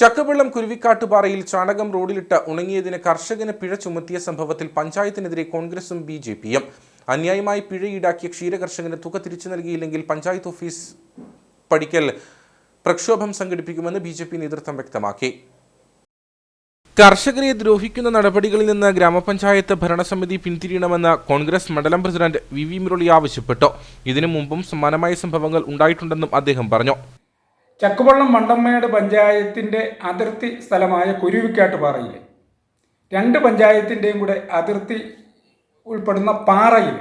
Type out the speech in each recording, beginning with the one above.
ചക്കവെള്ളം കുരുവിക്കാട്ടുപാറയിൽ ചാണകം റോഡിലിട്ട് ഉണങ്ങിയതിന് കർഷകന് പിഴ ചുമത്തിയ സംഭവത്തിൽ പഞ്ചായത്തിനെതിരെ കോൺഗ്രസും ബി ജെ പിയും. അന്യായമായി പിഴ ഈടാക്കിയ ക്ഷീരകർഷകന് തുക തിരിച്ചു നൽകിയില്ലെങ്കിൽ പഞ്ചായത്ത് ഓഫീസ് പടിക്കൽ പ്രക്ഷോഭം സംഘടിപ്പിക്കുമെന്ന് ബി ജെ പി നേതൃത്വം വ്യക്തമാക്കി. കർഷകരെ ദ്രോഹിക്കുന്ന നടപടികളിൽ നിന്ന് ഗ്രാമപഞ്ചായത്ത് ഭരണസമിതി പിന്തിരിയണമെന്ന് കോൺഗ്രസ് മണ്ഡലം പ്രസിഡന്റ് വി വി മുരളി ആവശ്യപ്പെട്ടു. ഇതിനു മുമ്പും സമാനമായ സംഭവങ്ങൾ ഉണ്ടായിട്ടുണ്ടെന്നും അദ്ദേഹം പറഞ്ഞു. ചക്കുവള്ളം മണ്ടമ്മേട് പഞ്ചായത്തിന്റെ അതിർത്തി സ്ഥലമായ കുരുവിക്കാട്ടുപാറയിൽ രണ്ട് പഞ്ചായത്തിന്റെയും കൂടെ അതിർത്തി ഉൾപ്പെടുന്ന പാറയിൽ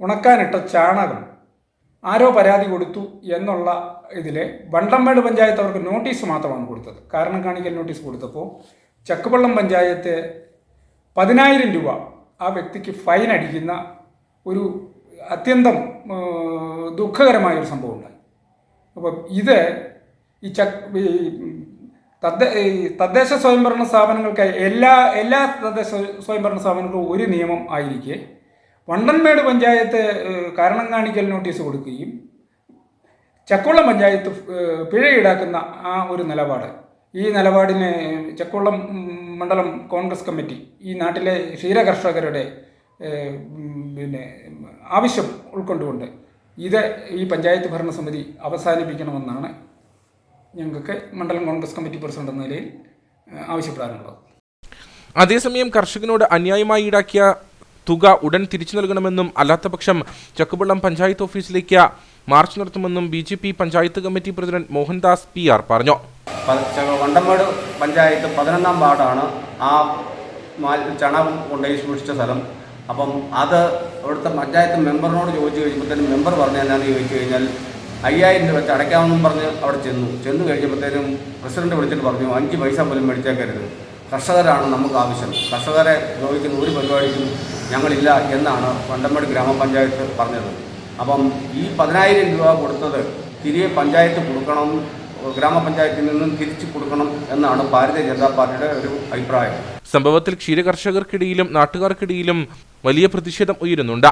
ഉണക്കാനിട്ട ചാണകം ആരോ പരാതി കൊടുത്തു എന്നുള്ള ഇതിൽ വണ്ടമ്മേട് പഞ്ചായത്ത് അവർക്ക് നോട്ടീസ് മാത്രമാണ് കൊടുത്തത്. കാരണം കാണിക്കൽ നോട്ടീസ് കൊടുത്തപ്പോൾ ചക്കുവള്ളം പഞ്ചായത്ത് പതിനായിരം രൂപ ആ വ്യക്തിക്ക് ഫൈൻ അടിക്കുന്ന ഒരു അത്യന്തം ദുഃഖകരമായ ഒരു സംഭവം ഉണ്ടായി. അപ്പം ഇത് ഈ ചക് ഈ തദ്ദ തദ്ദേശ സ്വയംഭരണ സ്ഥാപനങ്ങൾക്ക് എല്ലാ എല്ലാ തദ്ദേശ സ്വയംഭരണ സ്ഥാപനങ്ങൾക്കും ഒരു നിയമം ആയിരിക്കെ. വണ്ടൻമേട് പഞ്ചായത്ത് കാരണം കാണിക്കൽ നോട്ടീസ് കൊടുക്കുകയും ചക്കുളം പഞ്ചായത്ത് പിഴ ഈടാക്കുന്ന ആ ഒരു നിലപാട്. ഈ നിലപാടിന് ചക്കുളം മണ്ഡലം കോൺഗ്രസ് കമ്മിറ്റി ഈ നാട്ടിലെ ക്ഷീരകർഷകരുടെ പിന്നെ ആവശ്യം ഉൾക്കൊണ്ടുകൊണ്ട് ഇത് ഈ പഞ്ചായത്ത് ഭരണസമിതി അവസാനിപ്പിക്കണമെന്നാണ് ഞങ്ങൾക്ക് മണ്ഡലം കോൺഗ്രസ് കമ്മിറ്റി പ്രസിഡന്റ് എന്ന നിലയിൽ ആവശ്യപ്പെടാനുള്ളത്. അതേസമയം കർഷകനോട് അന്യായമായി ഈടാക്കിയ തുക ഉടൻ തിരിച്ചു നൽകണമെന്നും അല്ലാത്തപക്ഷം ചക്കുപള്ളം പഞ്ചായത്ത് ഓഫീസിലേക്ക് മാർച്ച് നടത്തുമെന്നും B J P panchayat committee president Mohandas P R പറഞ്ഞു. വണ്ടമേട് പഞ്ചായത്ത് പതിനൊന്നാം വാർഡാണ് ആ ചണം കൊണ്ടുപോയി സൂക്ഷിച്ച സ്ഥലം. അപ്പം അത് അവിടുത്തെ പഞ്ചായത്ത് മെമ്പറിനോട് ചോദിച്ചു കഴിഞ്ഞപ്പോഴത്തേനും മെമ്പർ പറഞ്ഞു എന്നാന്ന് ചോദിച്ചു കഴിഞ്ഞാൽ അയ്യായിരം രൂപ വെച്ച് അടയ്ക്കാമെന്നും പറഞ്ഞ് അവിടെ ചെന്നു. ചെന്നു കഴിഞ്ഞപ്പോഴത്തേനും പ്രസിഡന്റ് വിളിച്ചിട്ട് പറഞ്ഞു അഞ്ച് പൈസ പോലും മേടിച്ചേക്കരുത്. കർഷകരാണ് നമുക്ക് ആവശ്യം. കർഷകരെ ദ്രോഹിക്കുന്ന ഒരു പരിപാടിക്കും ഞങ്ങളില്ല എന്നാണ് വണ്ടമ്പടി ഗ്രാമപഞ്ചായത്ത് പറഞ്ഞത്. അപ്പം ഈ പതിനായിരം രൂപ കൊടുത്തത് തിരികെ പഞ്ചായത്ത് കൊടുക്കണം ഗ്രാമപഞ്ചായത്തിൽ നിന്നും തിരിച്ചു കൊടുക്കണം എന്നാണ് ഭാരതീയ ജനതാ പാർട്ടിയുടെ ഒരു അഭിപ്രായം. സംഭവത്തിൽ ക്ഷീരകർഷകർക്കിടയിലും നാട്ടുകാർക്കിടയിലും വലിയ പ്രതിഷേധം ഉയരുന്നുണ്ട്.